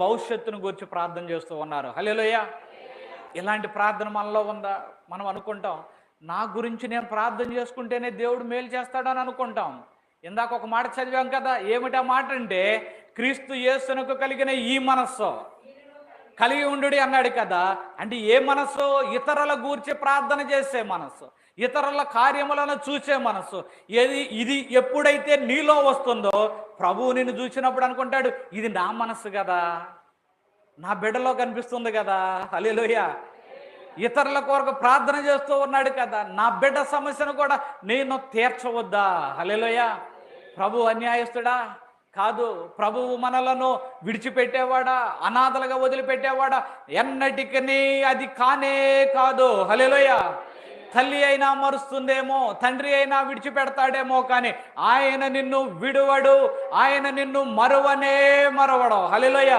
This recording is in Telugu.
భవిష్యత్తును గురించి ప్రార్థన చేస్తూ ఉన్నారు. హలోయ ఇలాంటి ప్రార్థన మనలో ఉందా? మనం అనుకుంటాం నా గురించి నేను ప్రార్థన చేసుకుంటేనే దేవుడు మేలు చేస్తాడని అనుకుంటాం. ఇందాక ఒక మాట చదివాం కదా ఏమిటా మాట అంటే క్రీస్తు యేసునకు కలిగిన ఈ మనస్సు. కలిగి ఉండు అన్నాడు కదా అంటే ఏ మనస్సు? ఇతరుల గూర్చి ప్రార్థన చేసే మనస్సు. ఇతరుల కార్యములను చూసే మనస్సు. ఏది ఇది ఎప్పుడైతే నీలో వస్తుందో ప్రభువు నిన్ను చూసినప్పుడు అనుకుంటాడు ఇది నా మనస్సు కదా. నా బిడ్డలో కనిపిస్తుంది కదా. హలేలోయ ఇతరుల కొరకు ప్రార్థన చేస్తూ ఉన్నాడు కదా. నా బిడ్డ సమస్యను కూడా నేను తీర్చవద్దా. హలేలోయ ప్రభు అన్యాయస్తుడా? కాదు ప్రభువు మనలను విడిచిపెట్టేవాడా? అనాథలుగా వదిలిపెట్టేవాడా? ఎన్నటికని అది కానే కాదు. హల్లెలూయా. తల్లి అయినా మరుస్తుందేమో తండ్రి అయినా విడిచిపెడతాడేమో కానీ ఆయన నిన్ను విడువడు ఆయన నిన్ను మరువనే మరవడు. హలిలోయ